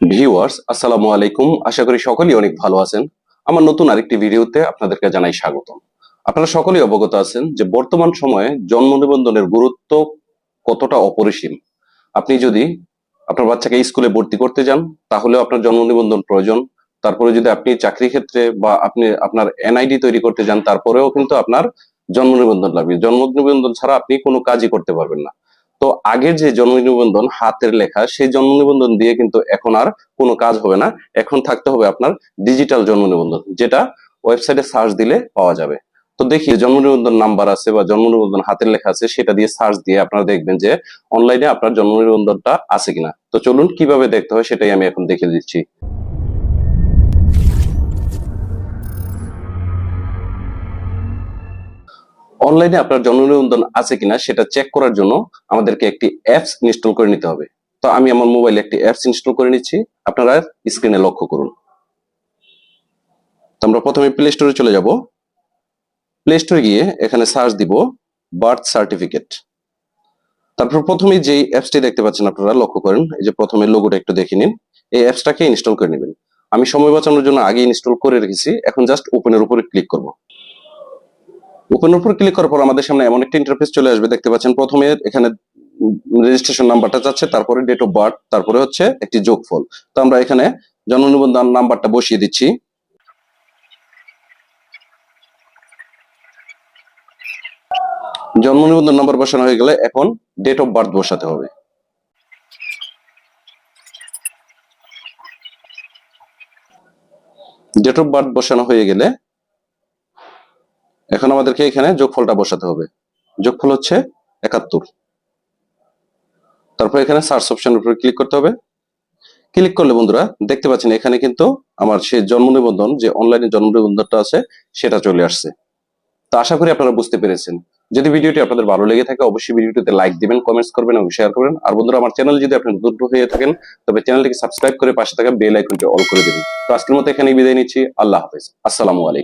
Viewers আসসালামু আলাইকুম। আশা করি সকলেই অনেক ভালো আছেন। আমার নতুন আরেকটি ভিডিওতে আপনাদেরকে জানাই স্বাগতম। আপনারা সকলেই অবগত আছেন যে বর্তমান সময়ে জন্ম নিবন্ধনের গুরুত্ব কতটা অপরিসীম। আপনি যদি আপনার বাচ্চাকে স্কুলে ভর্তি করতে যান তাহলেও আপনার জন্ম নিবন্ধন প্রয়োজন। তারপরে যদি আপনি চাকরি ক্ষেত্রে বা আপনি আপনার এনআইডি তৈরি করতে যান, তারপরেও কিন্তু আপনার জন্ম নিবন্ধন লাগবে। জন্ম নিবন্ধন ছাড়া আপনি কোনো কাজই করতে পারবেন না। তো আগের যে জন্ম নিবন্ধন হাতের লেখা, সেই জন্ম নিবন্ধন দিয়ে কিন্তু এখন আর কোনো কাজ হবে না। এখন থাকতে হবে আপনার ডিজিটাল জন্ম নিবন্ধন, যেটা ওয়েবসাইটে সার্চ দিলে পাওয়া যাবে। তো দেখি জন্ম নিবন্ধন নাম্বার আছে বা জন্ম নিবন্ধন হাতের লেখা আছে, সেটা দিয়ে সার্চ দিয়ে আপনারা দেখবেন যে অনলাইনে আপনার জন্ম নিবন্ধনটা আছে কিনা। তো চলুন কীভাবে দেখতে হয় সেটাই আমি এখন দেখে দিচ্ছি। অনলাইনে আপনার জন্ম নিবন্ধন আছে কিনা সেটা চেক করার জন্য আমাদেরকে একটি অ্যাপস ইনস্টল করে নিতে হবে। তো আমি আমার মোবাইলে একটি অ্যাপস ইনস্টল করে নিচ্ছি। আপনারা স্ক্রিনে লক্ষ্য করুন। তো আমরা প্রথমে প্লে স্টোরে চলে যাব। প্লে স্টোরে গিয়ে এখানে সার্চ দিব বার্থ সার্টিফিকেট তারপর প্রথমে যে অ্যাপসটি দেখতে পাচ্ছেন আপনারা, লক্ষ্য করেন, এই যে প্রথমে লোগোটা একটু দেখে নিন। এই অ্যাপসটাকে ইনস্টল করে নেবেন। আমি সময় বাঁচানোর জন্য আগে ইনস্টল করে রেখেছি। এখন জাস্ট ওপেনের উপরে ক্লিক করব। ওপেনের উপর ক্লিক করার পর আমাদের সামনে এমন একটা ইন্টারফেস চলে আসবে। দেখতে পাচ্ছেন প্রথমে এখানে রেজিস্ট্রেশন নাম্বারটা যাচ্ছে, তারপরে ডেট অফ বার্থ তারপরে হচ্ছে একটি যোগফল। তো আমরা এখানে জন্ম নিবন্ধন নাম্বারটা বসিয়ে দিচ্ছি। জন্ম নিবন্ধন নাম্বার বসানো হয়ে গেলে এখন ডেট অফ বার্থ বসাতে হবে। ডেট অফ বার্থ বসানো হয়ে গেলে এখন আমাদেরকে এখানে যোগফলটা বসাতে হবে। যোগফল হচ্ছে একাত্তর। তারপর এখানে সার্চ অপশনের উপরে ক্লিক করতে হবে। ক্লিক করলে বন্ধুরা দেখতে পাচ্ছেন এখানে কিন্তু আমার সেই জন্ম নিবন্ধন, যে অনলাইনে জন্ম নিবন্ধনটা আছে, সেটা চলে আসছে। তো আশা করি আপনারা বুঝতে পেরেছেন। যদি ভিডিওটি আপনাদের ভালো লেগে থাকে, অবশ্যই ভিডিওটিতে লাইক দিবেন কমেন্টস করবেন এবং শেয়ার করবেন। আর বন্ধুরা, আমার চ্যানেল যদি আপনি নতুন হয়ে থাকেন, তবে চ্যানেলটিকে সাবস্ক্রাইব করে পাশে থাকা বেল আইকনটি অল করে দিবেন। তো আজকের মতো এখানেই বিদায় নিচ্ছি। আল্লাহ হাফেজ। আসসালামু আলাইকুম।